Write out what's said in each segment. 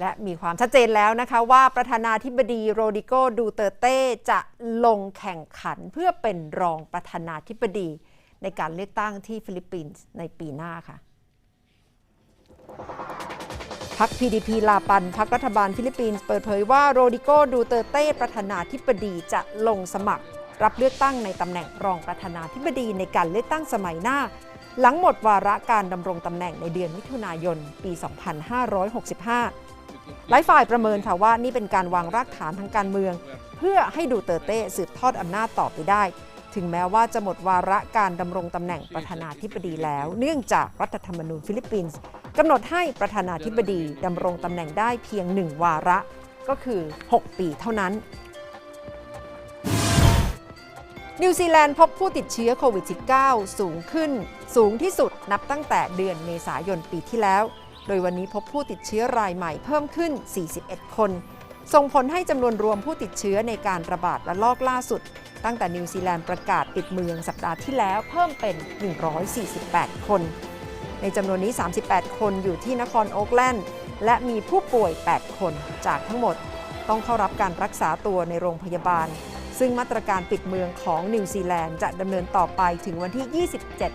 และมีความชัดเจนแล้วนะคะว่าประธานาธิบดีโรดิโกดูเตเต้จะลงแข่งขันเพื่อเป็นรองประธานาธิบดี ในการเลือกตั้งที่ฟิลิปปินส์ในปีหน้าค่ะพัก PDP ลาปันพักรัฐบาลฟิลิปปินส์เปิดเผยว่าโรดิโกดูเตเต้ประธานาธิบดีจะลงสมัคร รับเลือกตั้งในตำแหน่งรองประธานาธิบดีในการเลือกตั้งสมัยหน้า หลังหมดวาระการดำรงตำแหน่งในเดือนมิถุนายนปี 2565 หลายฝ่ายประเมินค่ะว่านี่เป็นการวางรากฐานทางการเมือง เพื่อให้ดูเตอร์เต้สืบทอดอำนาจต่อไปได้ ถึงแม้ว่าจะหมดวาระการดำรงตำแหน่งประธานาธิบดีแล้ว เนื่องจากรัฐธรรมนูญฟิลิปปินส์กำหนดให้ประธานาธิบดีดำรงตำแหน่งได้เพียงหนึ่งวาระก็คือ 6 ปีเท่านั้นนิวซีแลนด์พบผู้ติดเชื้อโควิด -19 สูงขึ้น สูงที่สุดนับตั้งแต่เดือนเมษายนปีที่แล้ว โดยวันนี้พบผู้ติดเชื้อรายใหม่เพิ่มขึ้น 41 คน ส่งผลให้จำนวนรวมผู้ติดเชื้อในการระบาดระลอกล่าสุด ตั้งแต่นิวซีแลนด์ประกาศปิดเมืองสัปดาห์ที่แล้วเพิ่มเป็น 148 คน ในจำนวนนี้ 38 คนอยู่ที่นครโอ๊กแลนด์และมีผู้ป่วย 8 คนจากทั้งหมด ต้องเข้ารับการรักษาตัวในโรงพยาบาล ซึ่งมาตรการปิดเมืองของนิวซีแลนด์จะดำเนินต่อไปถึงวันที่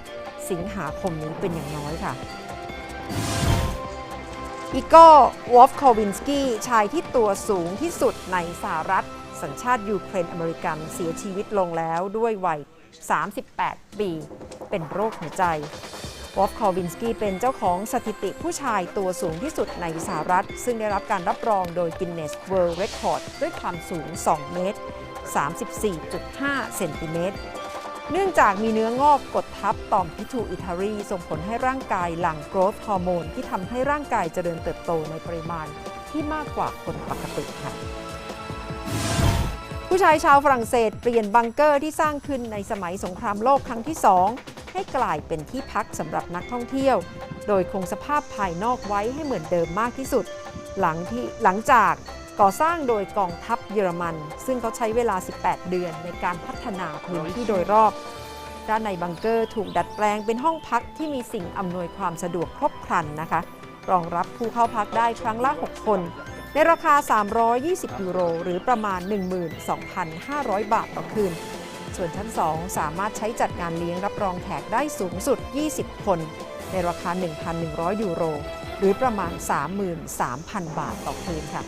27 สิงหาคมนี้เป็นอย่างน้อยค่ะ อีโก้วอฟโควินสกี้ชายที่ตัวสูงที่สุดในสหรัฐ สัญชาติยูเครนอเมริกันเสียชีวิตลงแล้วด้วยวัย 38 ปี เป็นโรคหัวใจวอฟคอวินสกี้เป็นเจ้าของสถิติผู้ชายตัวสูงที่สุดในสหรัฐ ซึ่งได้รับการรับรองโดย Guinness World Record ด้วยความสูง 2 เมตร 34.5 เซนติเมตร เนื่องจากมีเนื้องอกกดทับต่อมพิทูอิทารีส่งผลให้ร่างกายหลั่งโกรทฮอร์โมนที่ทำให้ร่างกายเจริญเติบโตในปริมาณที่มากกว่าคนปกติค่ะ ผู้ชายชาวฝรั่งเศสเปลี่ยนบังเกอร์ที่สร้างขึ้นในสมัยสงครามโลกครั้งที่2ให้กลายเป็นที่พักสำหรับนักท่องเที่ยว โดยคงสภาพภายนอกไว้ให้เหมือนเดิมมากที่สุด หลังที่หลังจาก ก่อสร้างโดยกองทัพเยอรมัน ซึ่งเขาใช้เวลา 18 เดือนในการพัฒนาพื้นที่โดยรอบ ด้านในบังเกอร์ถูกดัดแปลงเป็นห้องพักที่มีสิ่งอำนวยความสะดวกครบครันนะคะ รองรับผู้เข้าพักได้ครั้งละ 6 คน ในราคา 320 ยูโร หรือประมาณ 12,500 บาทต่อคืน ส่วนชั้น 2 สามารถใช้จัดงานเลี้ยงรับรองแขกได้สูงสุด 20 คน ในราคา 1,100 ยูโร หรือประมาณ 33,000 บาทต่อคืนค่ะ